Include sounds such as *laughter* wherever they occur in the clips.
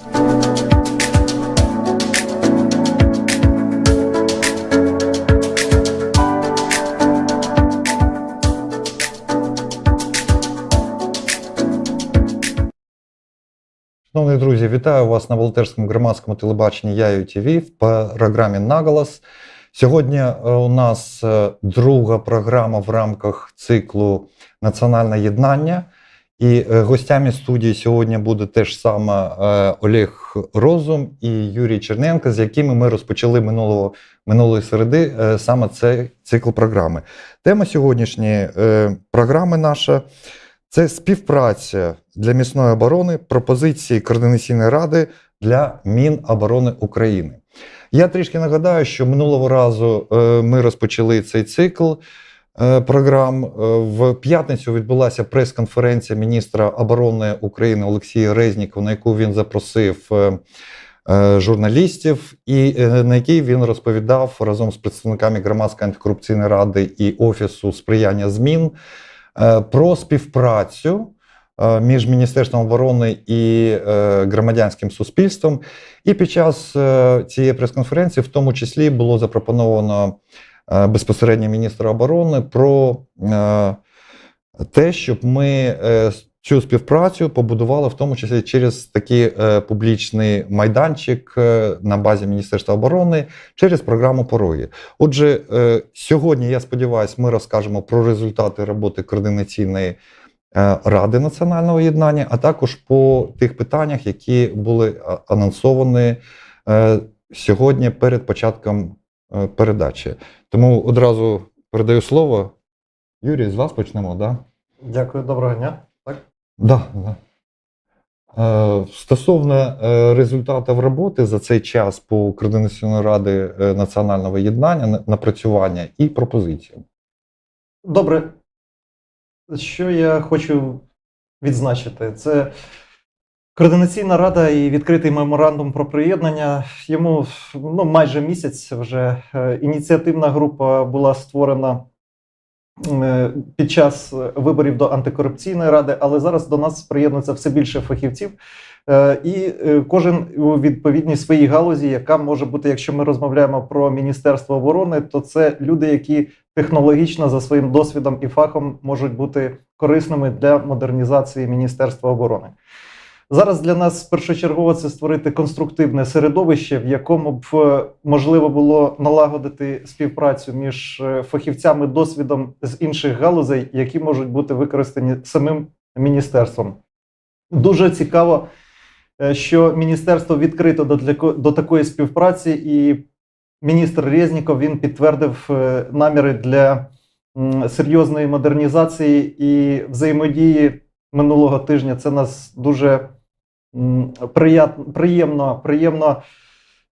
Шановні друзі, вітаю вас на волонтерському громадському телебаченні Яю ТВ в програмі Наголос. Сьогодні е, у нас е, друга програма в рамках циклу Національне єднання. І е, гостями студії сьогодні буде теж саме е, Олег Розум і Юрій Черненко, з якими ми розпочали минулого, минулої середи е, саме цей цикл програми. Тема сьогоднішньої програми наша це співпраця для міцної оборони, пропозиції Координаційної ради для Міноборони України. Я трішки нагадаю, що минулого разу ми розпочали цей цикл програм. Е, В п'ятницю відбулася прес-конференція міністра оборони України Олексія Резнікова, на яку він запросив е, е, журналістів, і е, на якій він розповідав разом з представниками громадської антикорупційної ради і офісу сприяння змін е, про співпрацю е, між Міністерством оборони і е, громадянським суспільством. І під час е, цієї прес-конференції, в тому числі, було запропоновано е, безпосередньо міністра оборони про е, те, щоб ми е, цю співпрацю побудували, в тому числі через такий е, публічний майданчик е, на базі Міністерства оборони через програму Пороги. Отже, е, сьогодні я сподіваюся, ми розкажемо про результати роботи координаційної е, ради національного єднання, а також по тих питаннях, які були анонсовані е, сьогодні перед початком е, передачі. Тому одразу передаю слово. Юрій, з вас почнемо, так? Да? Дякую, доброго дня. Так? Да, да. Е, Стосовно е, результатів роботи за цей час по Координаційної ради е, національного єднання, напрацювання і пропозиції. Добре. Що я хочу відзначити? Це Координаційна рада і відкритий меморандум про приєднання. Йому ну, майже місяць вже е, ініціативна група була створена е, під час виборів до антикорупційної ради, але зараз до нас приєднується все більше фахівців. Е, І е, кожен у відповідній своїй галузі, яка може бути, якщо ми розмовляємо про Міністерство оборони, то це люди, які технологічно за своїм досвідом і фахом можуть бути корисними для модернізації Міністерства оборони. Зараз для нас першочергово це створити конструктивне середовище, в якому б е, можливо було налагодити співпрацю між е, фахівцями досвідом з інших галузей, які можуть бути використані самим міністерством. Дуже цікаво, е, що міністерство відкрито до, для- до такої співпраці, і міністр Резніков він підтвердив наміри для серйозної модернізації і взаємодії минулого тижня. Це нас дуже приємно, приємно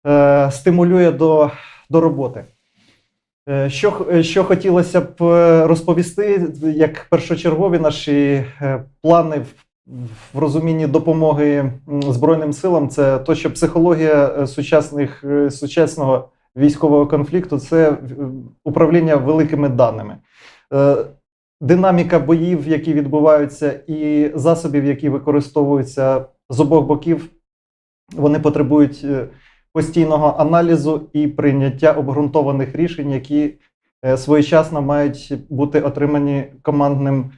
е, стимулює до, до роботи. Е, Що, е, що хотілося б е, розповісти, як першочергові наші плани в, в розумінні допомоги Збройним силам, це то, що психологія сучасних, сучасного військового конфлікту це управління великими даними. Динаміка боїв, які відбуваються, і засобів, які використовуються з обох боків, вони потребують е, постійного аналізу і прийняття обґрунтованих рішень, які е, своєчасно мають бути отримані командним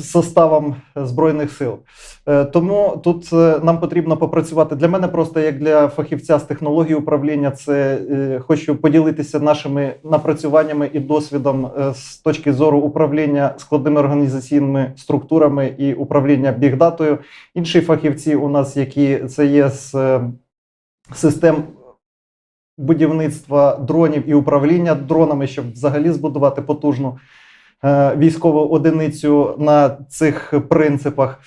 составом Збройних сил. Е, Тому тут е, нам потрібно попрацювати. Для мене просто як для фахівця з технології управління, це е, хочу поділитися нашими напрацюваннями і досвідом е, з точки зору управління складними організаційними структурами і управління бігдатою. Інші фахівці у нас, які це є з е, систем будівництва дронів і управління дронами, щоб взагалі збудувати потужну е, військову одиницю на цих принципах.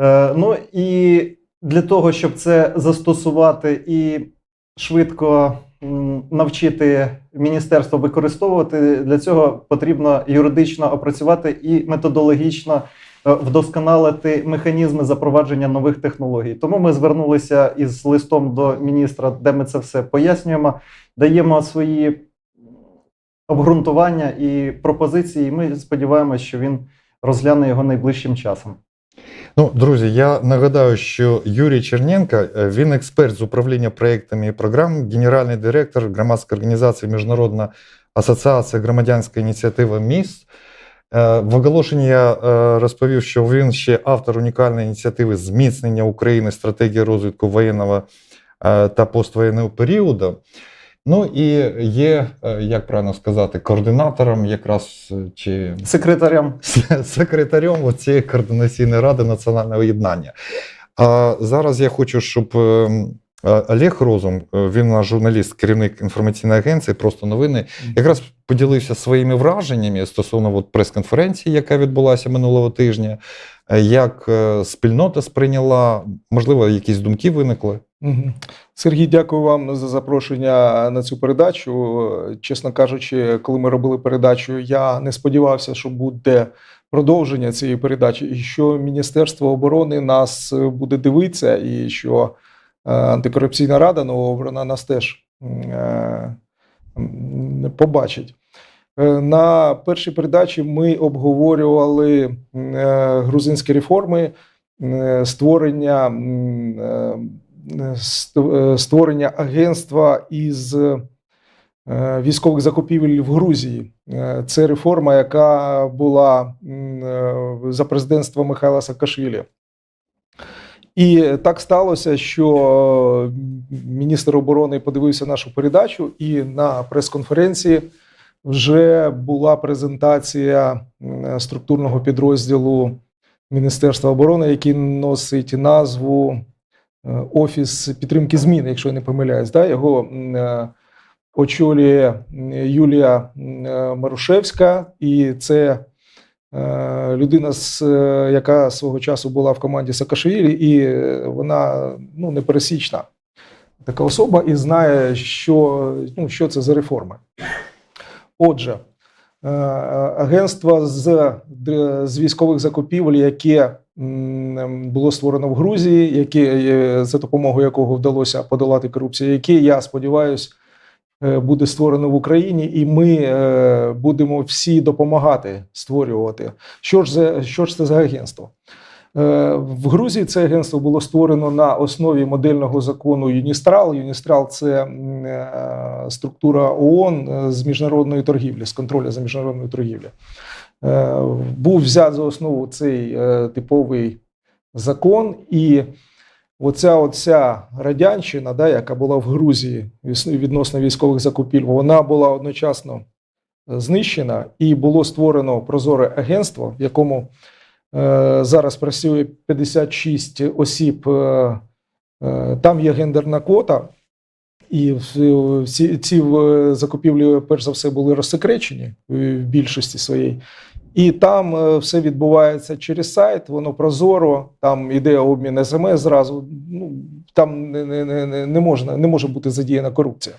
Е, Ну і для того, щоб це застосувати і швидко навчити міністерство використовувати, для цього потрібно юридично опрацювати і методологічно е, вдосконалити механізми запровадження нових технологій. Тому ми звернулися із листом до міністра, де ми це все пояснюємо, даємо свої обґрунтування і пропозиції. і Ми сподіваємося, що він розгляне його найближчим часом. Ну, друзі, я нагадаю, що Юрій Черненко, е, він експерт з управління проєктами і програм, генеральний директор громадської організації Міжнародна асоціація громадянська ініціатива МІС. Е, В оголошенні я е, розповів, що він ще автор унікальної ініціативи зміцнення України стратегії розвитку воєнного та поствоєнного періоду. Ну і є, е, як правильно сказати, координатором якраз е, чи Секретарям. секретарем *laughs* цієї координаційної ради національного єднання. А зараз я хочу, щоб е, е, Олег Розум, він наш журналіст, керівник інформаційної агенції, просто новини, якраз поділився своїми враженнями стосовно прес-конференції, яка відбулася минулого тижня, як спільнота сприйняла, можливо, якісь думки виникли. Сергій, дякую вам за запрошення на цю передачу. Чесно кажучи, коли ми робили передачу, я не сподівався, що буде продовження цієї передачі, і що Міністерство оборони нас буде дивитися, і що е, антикорупційна рада новообрана нас теж е, побачить. Е, На першій передачі ми обговорювали грузинські реформи, створення створення агентства із е, військових закупівель в Грузії. Е, Це реформа, яка була е, за президентства Михайла Саакашвілі. І так сталося, що міністр оборони подивився нашу передачу, і на прес-конференції вже була презентація структурного підрозділу Міністерства оборони, який носить назву е, Офіс підтримки змін, якщо я не помиляюсь. Да? Його е, очолює Юлія е, Марушевська, і це е, людина, е, яка свого часу була в команді Саакашвілі, і е, вона ну, непересічна така особа і знає, що, ну, що це за реформи. Отже, е, агентство з, з військових закупівель, яке було створено в Грузії, яке, е, за допомогою якого вдалося подолати корупцію, яке, я сподіваюся, буде створено в Україні, і ми е, будемо всі допомагати створювати. Що ж, за, що ж це за агентство? Е, В Грузії це агентство було створено на основі модельного закону Юністрал. Юністрал це е, структура ООН е, з міжнародної торгівлі, з контролю за міжнародною торгівлею. Е, Був взят за основу цей е, типовий закон, і оця, оця радянщина, да, яка була в Грузії відносно військових закупівель, вона була одночасно знищена, і було створено прозоре агентство, в якому Е, Зараз працює 56 осіб. е, е, Там є гендерна квота, і всі ці е, закупівлі, перш за все, були розсекречені в більшості своєї. І там е, все відбувається через сайт, воно прозоро, там іде обмін смс зразу. Ну, там не, не, не- не, можна, не може бути задіяна корупція.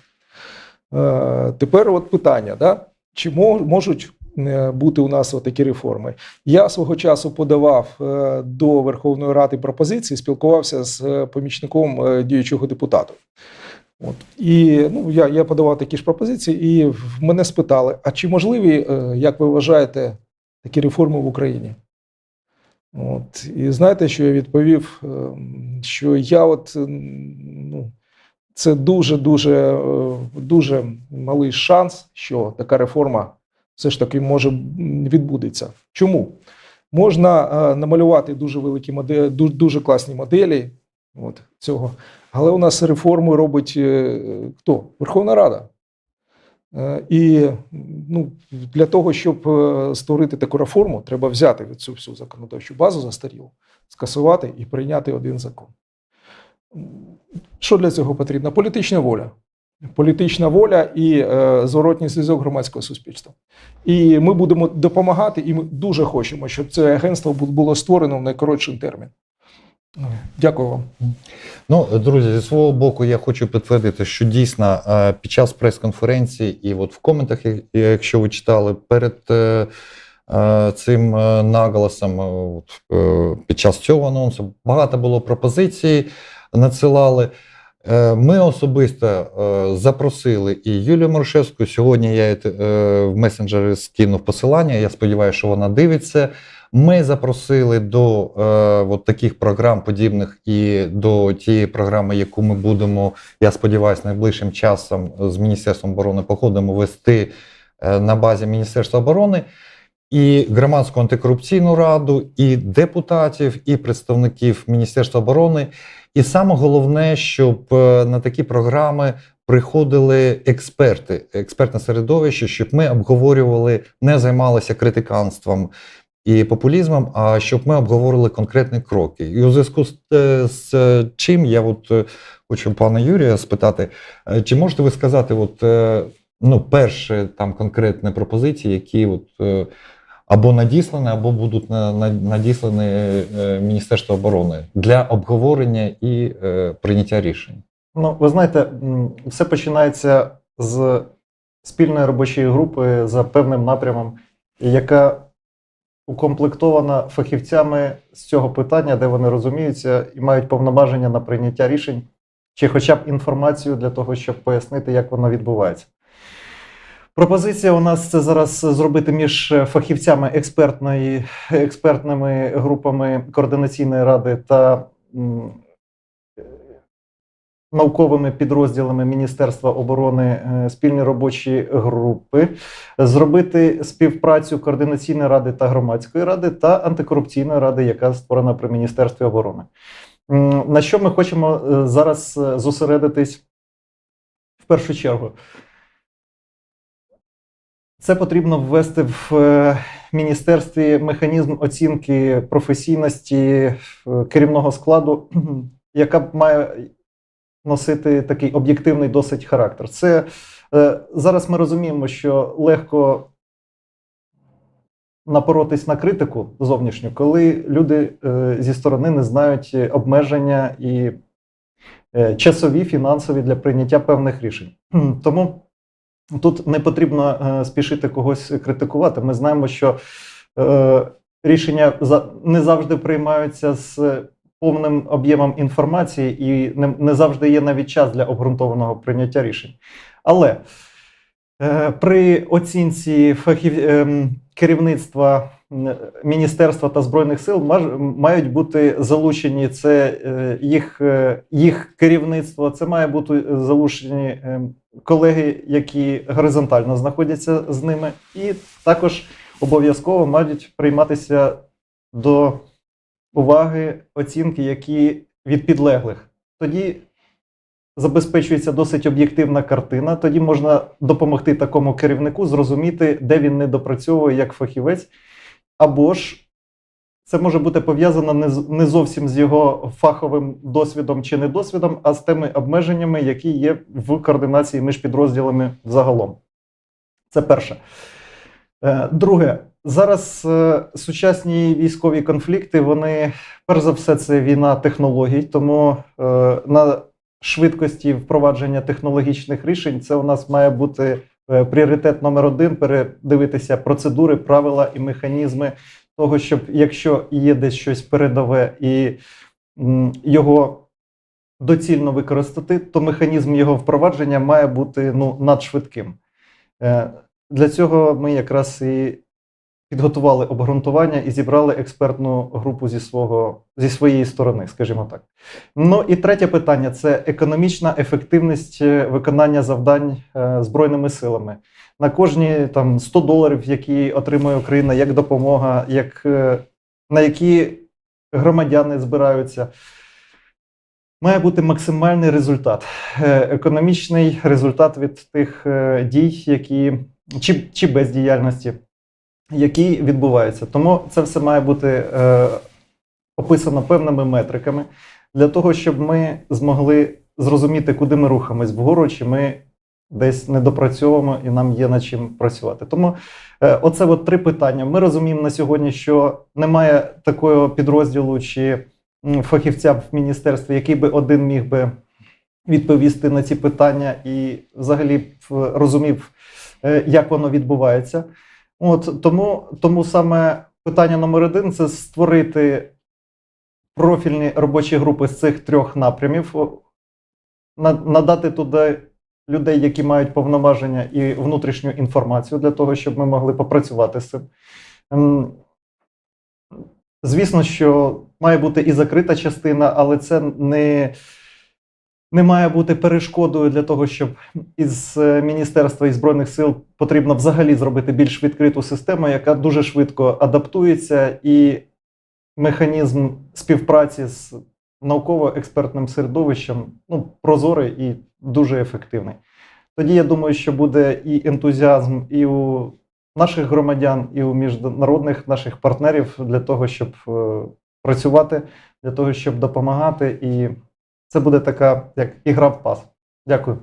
Е, Тепер от питання: да? чи можуть е, бути у нас такі реформи? Я свого часу подавав е, до Верховної Ради пропозиції, спілкувався з помічником діючого депутата. От. І ну, я, я подавав такі ж пропозиції, і мене спитали: а чи можливі, як ви вважаєте, такі реформи в Україні? От. І знаєте, що я відповів? Ем, Що я от ну, це дуже дуже е, дуже малий шанс, що така реформа все ж таки може відбудеться. Чому? Можна е, намалювати дуже великі моделі, дуже, дуже класні моделі от, цього. Але у нас реформи робить е, хто? Верховна Рада. Е, І ну, для того, щоб е, створити таку реформу, треба взяти цю всю законодавчу базу застарілу, скасувати і прийняти один закон. Що для цього потрібно? Політична воля. Політична воля і е, зворотній зв'язок громадського суспільства. І ми будемо допомагати, і ми дуже хочемо, щоб це агентство було створено в найкоротший термін. Дякую вам. Ну, друзі, зі свого боку, я хочу підтвердити, що дійсно е, під час прес-конференції, і от в коментах, якщо ви читали перед е, е, цим наголосом, от, під час цього анонсу, багато було пропозицій, надсилали. Ми особисто запросили і Юлію Морошевську. Сьогодні я в месенджері скинув посилання. Я сподіваюся, що вона дивиться. Ми запросили до е, от таких програм, подібних і до тієї програми, яку ми будемо, я сподіваюся, найближчим часом з Міністерством оборони походимо вести е, на базі Міністерства оборони. І громадську антикорупційну раду, і депутатів, і представників Міністерства оборони. І саме головне, щоб е, на такі програми приходили експерти, експертне середовище, щоб ми обговорювали, не займалися критиканством і популізмом, а щоб ми обговорили конкретні кроки. І у зв'язку з, е, з е, чим я от е, хочу пана Юрія спитати, чи можете ви сказати, от ну, перші там конкретні пропозиції, які от. Або надіслані, або будуть на- на- надіслані Міністерство оборони для обговорення і прийняття рішень. Ну, ви знаєте, все починається з спільної робочої групи за певним напрямом, яка укомплектована фахівцями з цього питання, де вони розуміються і мають повноваження на прийняття рішень, чи хоча б інформацію для того, щоб пояснити, як воно відбувається. Пропозиція у нас це зараз зробити між фахівцями експертної, експертними групами координаційної ради та науковими підрозділами Міністерства оборони е, спільні робочі групи, зробити співпрацю координаційної ради та громадської ради та антикорупційної ради, яка створена при Міністерстві оборони. На що ми хочемо е, зараз е, зосередитись в першу чергу? Це потрібно ввести в міністерстві механізм оцінки професійності керівного складу, *clears throat* яка має носити такий об'єктивний досить характер. Це е, зараз ми розуміємо, що легко напоротись на критику зовнішню, коли люди е, зі сторони не знають обмеження і е, часові, фінансові для прийняття певних рішень. Тому тут не потрібно е, спішити когось критикувати. Ми знаємо, що е, рішення не завжди приймаються з повним об'ємом інформації, і не, не завжди є навіть час для обґрунтованого прийняття рішень. Але е, при оцінці фахів, ем, керівництва Міністерства та Збройних сил маж- мають бути залучені це е, їх, е, їх керівництво, це має бути залучені ем, колеги, які горизонтально знаходяться з ними, і також обов'язково мають прийматися до уваги оцінки, які від підлеглих. Тоді забезпечується досить об'єктивна картина. Тоді можна допомогти такому керівнику зрозуміти, де він не допрацьовує як фахівець, або ж це може бути пов'язано не, зовсім з його фаховим досвідом чи недосвідом, а з тими обмеженнями, які є в координації між підрозділами загалом. Це перше. Е, Друге, зараз е, сучасні військові конфлікти, вони, перш за все, це війна технологій, тому е, на швидкості впровадження технологічних рішень це у нас має бути е, пріоритет номер один передивитися процедури, правила і механізми того, щоб якщо є десь щось передове і його доцільно використати, то механізм його впровадження має бути ну, надшвидким. Для цього ми якраз і підготували обґрунтування і зібрали експертну групу зі, свого, зі своєї сторони, скажімо так. Ну і третє питання це економічна ефективність е, виконання завдань е, Збройними силами. На кожні там 100 доларів, які отримує Україна як допомога, як, е, на які громадяни збираються. Має бути максимальний результат, економічний результат від тих дій, які чи, чи бездіяльності, які відбуваються. Тому це все має бути е, описано певними метриками для того, щоб ми змогли зрозуміти, куди ми рухаємось вгору, чи ми десь не допрацьовуємо і нам є над чим працювати. Тому е, оце от три питання. Ми розуміємо на сьогодні, що немає такого підрозділу чи фахівця в міністерстві, який би один міг би відповісти на ці питання і взагалі розумів, е, як воно відбувається. От тому, тому саме питання номер один це створити профільні робочі групи з цих трьох напрямів, надати туди людей, які мають повноваження і внутрішню інформацію для того, щоб ми могли попрацювати з цим. Ем, Звісно, що має бути і закрита частина, але це не, не має бути перешкодою для того, щоб із е, Міністерства і Збройних сил потрібно взагалі зробити більш відкриту систему, яка дуже швидко адаптується, і механізм співпраці з науково-експертним середовищем ну, прозорий і дуже ефективний. Тоді я думаю, що буде і ентузіазм, і у наших громадян, і у міжнародних наших партнерів для того, щоб е, працювати, для того, щоб допомагати. І це буде така як ігра в пас. Дякую.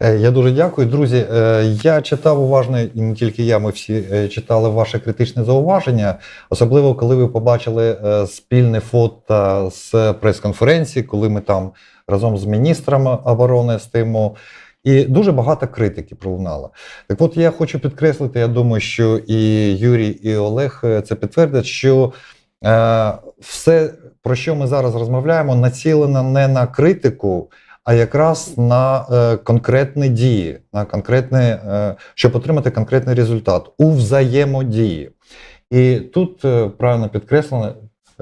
Е, Я дуже дякую. Друзі, е, я читав уважно, і не тільки я, ми всі е, читали ваше критичне зауваження, особливо коли ви побачили спільне фото з прес-конференції, коли ми там разом з міністром оборони стоїмо. І дуже багато критики пролунало. Так от я хочу підкреслити, я думаю, що і Юрій, і Олег це підтвердять, що все, про що ми зараз розмовляємо, націлено не на критику, а якраз на е, конкретні дії, на конкретне, е, щоб отримати конкретний результат у взаємодії. І тут е, правильно підкреслено,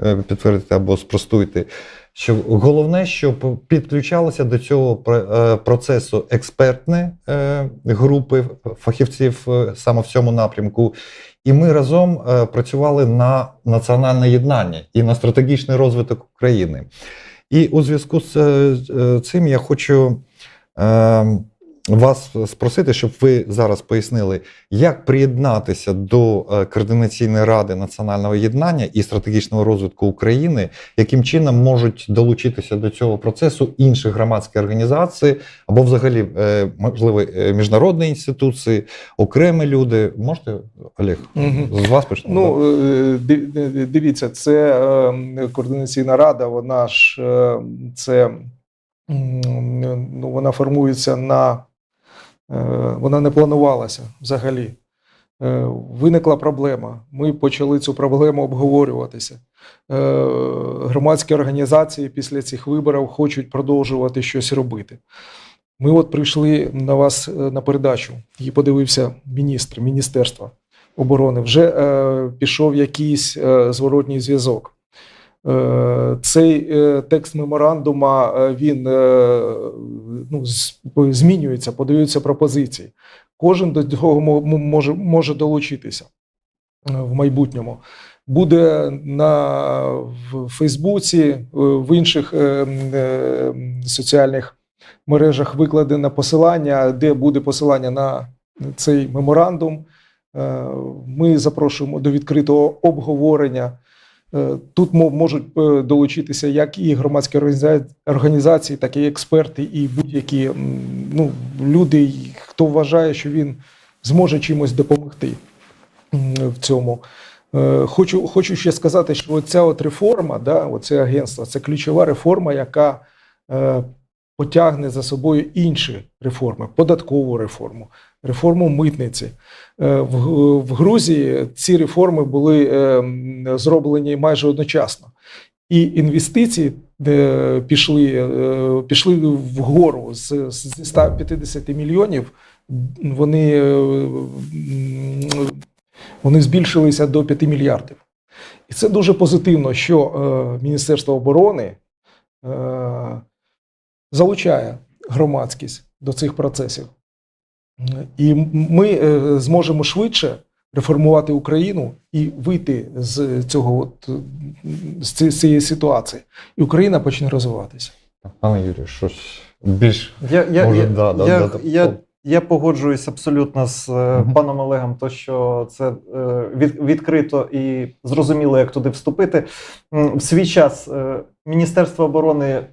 е, підтвердити або спростуйте, що головне, щоб підключалося до цього е, процесу експертні е, групи фахівців е, саме в цьому напрямку. І ми разом працювали на національне єднання і на стратегічний розвиток України. І у зв'язку з цим я хочу вас спросити, щоб ви зараз пояснили, як приєднатися до е, координаційної ради національного єднання і стратегічного розвитку України, яким чином можуть долучитися до цього процесу інші громадські організації або, взагалі, е, можливо, е, міжнародні інституції, окремі люди. Можете, Олег, Мгм. з вас почнемо? Ну, див- див- дивіться, це координаційна рада, вона ж це ну, вона формується на вона не планувалася взагалі. Е, Виникла проблема. Ми почали цю проблему обговорюватися. Е, Громадські організації після цих виборів хочуть продовжувати щось робити. Ми от прийшли на вас е, на передачу, і подивився міністр, міністерства оборони. Вже е, пішов якийсь е, зворотній зв'язок. Е, цей е, текст меморандума е, він ну, змінюється, подаються пропозиції. Кожен до цього мо- мо- може, може долучитися в майбутньому. Буде на в Фейсбуці, в інших соціальних мережах викладено посилання, де буде посилання на цей меморандум. Ми запрошуємо до відкритого обговорення. Е, Тут можуть е, долучитися як і громадські організа- організації, так і експерти, і будь-які ну, люди, хто вважає, що він зможе чимось допомогти в цьому. Е, Хочу, хочу ще сказати, що оця от реформа, да, оце агентство, це ключова реформа, яка потягне за собою інші реформи, податкову реформу, реформу митниці. Е, В, Грузії ці реформи були е, зроблені майже одночасно. І інвестиції е, пішли, пішли вгору з, з 150 мільйонів. Вони, вони збільшилися до 5 мільярдів. І це дуже позитивно, що Міністерство оборони залучає громадськість до цих процесів. І ми е, зможемо швидше реформувати Україну і вийти з цього от, з цієї ситуації. І Україна почне розвиватися. Пане Юрію, щось більш Я, я, Може, я, да, да, я, да, да. я, я погоджуюсь абсолютно з Мгм. паном Олегом, то що це е, від, відкрито і зрозуміло, як туди вступити. В свій час Міністерство оборони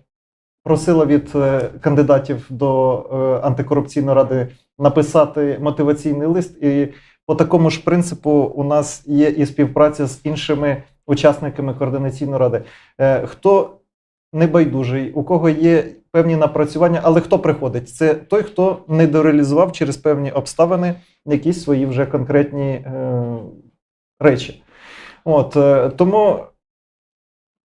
просило від е, кандидатів до е, антикорупційної ради написати мотиваційний лист. І по такому ж принципу у нас є і співпраця з іншими учасниками координаційної ради. Е, Хто небайдужий, у кого є певні напрацювання, але хто приходить? Це той, хто не дореалізував через певні обставини якісь свої вже конкретні е, речі. От, тому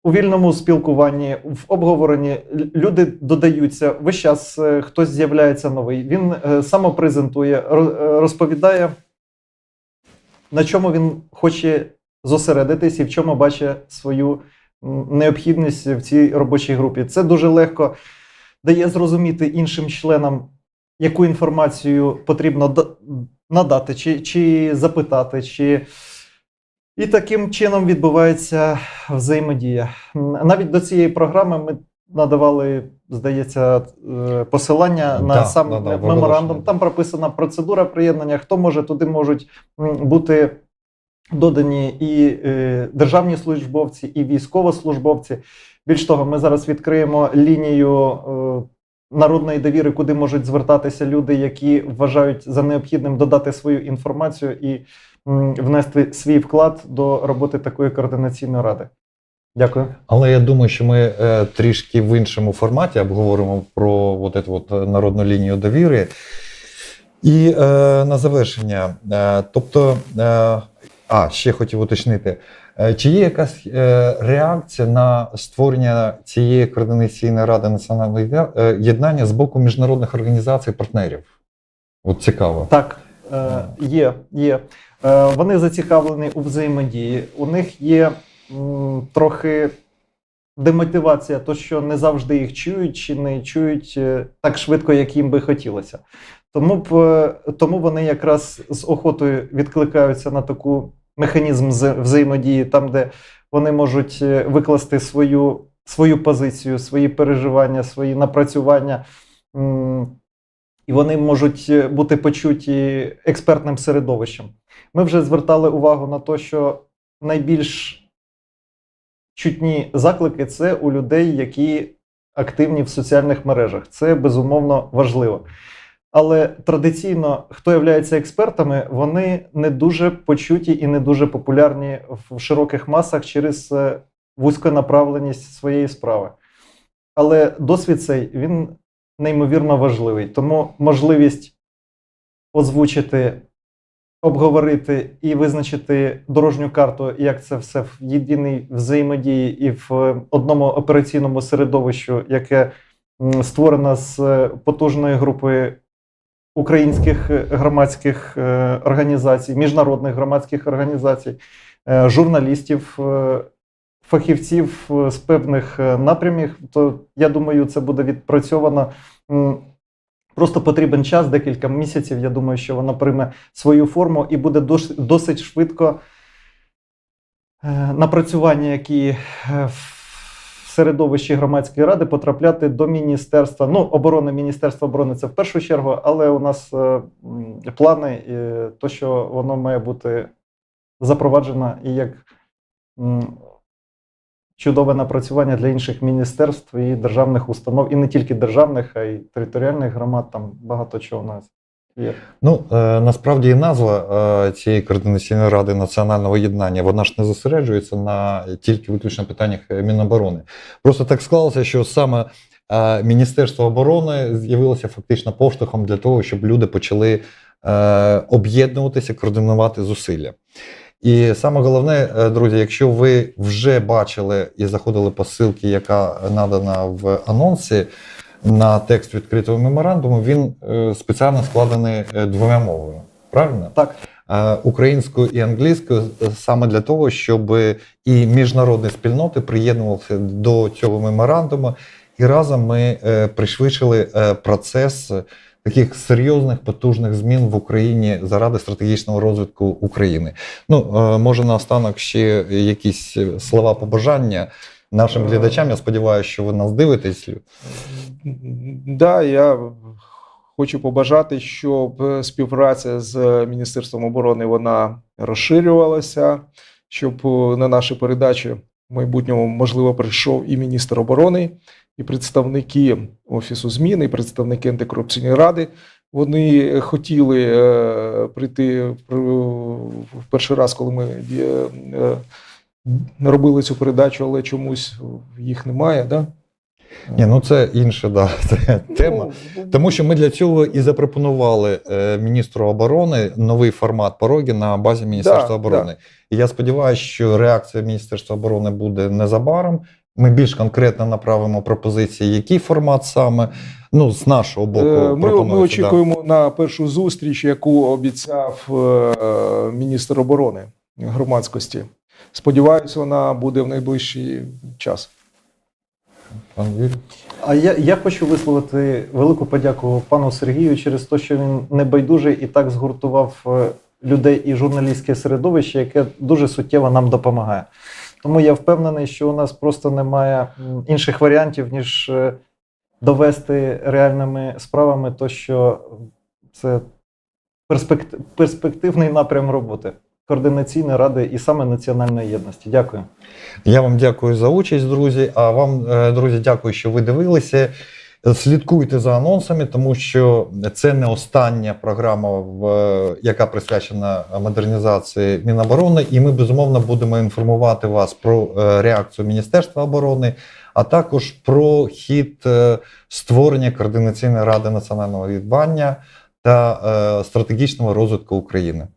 у вільному спілкуванні, в обговоренні люди додаються. Весь час е, хтось з'являється новий. Він е, самопрезентує, е, розповідає, на чому він хоче зосередитись і в чому бачить свою необхідність в цій робочій групі. Це дуже легко дає зрозуміти іншим членам, яку інформацію потрібно да- надати, чи, чи запитати, чи. І таким чином відбувається взаємодія. Навіть до цієї програми ми надавали, здається, е, посилання на Да, сам да, да, меморандум. Там прописана процедура приєднання. Хто може, туди можуть бути додані і е, державні службовці, і військовослужбовці. Більш того, ми зараз відкриємо лінію е, народної довіри, куди можуть звертатися люди, які вважають за необхідним додати свою інформацію і внести свій вклад до роботи такої координаційної ради. Дякую. Але я думаю, що ми е, трішки в іншому форматі обговоримо про от эту от народну лінію довіри. І е, на завершення, е, тобто, е, а ще хотів уточнити, е, чи є якась е, реакція на створення цієї координаційної ради національного е, єднання з боку міжнародних організацій партнерів? От цікаво. Так, е, є, є. Е, вони зацікавлені у взаємодії. У них є трохи демотивація, то що не завжди їх чують чи не чують е, так швидко, як їм би хотілося. Тому, б, е, тому вони якраз з охотою відкликаються на таку механізм взаємодії, там, де вони можуть викласти свою, свою позицію, свої переживання, свої напрацювання. І вони можуть е, бути почуті експертним середовищем. Ми вже звертали увагу на те, що найбільш чутні заклики це у людей, які активні в соціальних мережах. Це безумовно важливо. Але традиційно, хто є експертами, вони не дуже почуті і не дуже популярні в широких масах через е, вузьконаправленість своєї справи. Але досвід цей він неймовірно важливий. Тому можливість озвучити, обговорити і визначити дорожню карту, як це все в єдиній взаємодії і в одному операційному середовищу, яке створено з е, потужної групи українських е, громадських е, організацій, міжнародних громадських організацій, журналістів. Фахівців е, з певних е, напрямів, то я думаю, це буде відпрацьовано. Просто потрібен час, декілька місяців. Я думаю, що воно прийме свою форму і буде досить швидко е, напрацювання, які в середовищі громадської ради потрапляти до міністерства. Ну, оборони, Міністерства оборони це в першу чергу, але у нас плани, е, то, що воно має бути запроваджено і як чудове напрацювання для інших міністерств і державних установ, і не тільки державних, а й територіальних громад. Там багато чого у нас є. Ну е, насправді і назва е, цієї координаційної ради національного єднання вона ж не зосереджується на тільки виключно питаннях е, Міноборони. Просто так склалося, що саме Міністерство оборони з'явилося фактично поштовхом для того, щоб люди почали об'єднуватися, координувати зусилля. І саме головне, е, друзі, якщо ви вже бачили і заходили по ссылці, яка надана в анонсі на текст відкритого меморандуму, він е, спеціально складений е, двома мовами. Правильно? Так, Українською і англійською саме для того, щоб і міжнародні спільноти приєднувалися до цього меморандуму, і разом ми пришвидшили процес таких серйозних потужних змін в Україні заради стратегічного розвитку України. Ну, е, може, наостанок ще якісь е, слова побажання нашим Е. глядачам. Я сподіваюся, що ви нас дивитесь. Да, я хочу побажати, щоб співпраця з Міністерством оборони вона розширювалася, щоб на наші передачі в майбутньому можливо прийшов і міністр оборони, і представники офісу змін, і представники антикорупційної ради. Вони хотіли е, прийти в перший раз, коли ми е, е, робили цю передачу, але чомусь їх немає. Да? Ні, ну це інша да, *laughs* тема. Ну, Тому що ми для цього і запропонували е, міністру оборони новий формат пороги на базі Міністерства Да, оборони. І я сподіваюся, що реакція Міністерства оборони буде незабаром. Ми більш конкретно направимо пропозиції, який формат саме ну з нашого боку. Е, Ми, ми пропонується, да. очікуємо на першу зустріч, яку обіцяв е, міністр оборони громадськості. Сподіваюся, вона буде в найближчий час. Пан Юрій. А я, я хочу висловити велику подяку пану Сергію через те, що він небайдужий і так згуртував е, людей і журналістське середовище, яке дуже суттєво нам допомагає. Тому я впевнений, що у нас просто немає інших варіантів, ніж е, довести реальними справами то, що це перспект- перспективний напрям роботи координаційної ради і саме національної єдності. Дякую. Я вам дякую за участь, друзі. А вам, е, друзі, дякую, що ви дивилися. Слідкуйте за анонсами, тому що це не остання програма, е, яка присвячена модернізації Міноборони, і ми безумовно будемо інформувати вас про е, реакцію Міністерства оборони, а також про хід створення координаційної ради національного відбання та стратегічного розвитку України.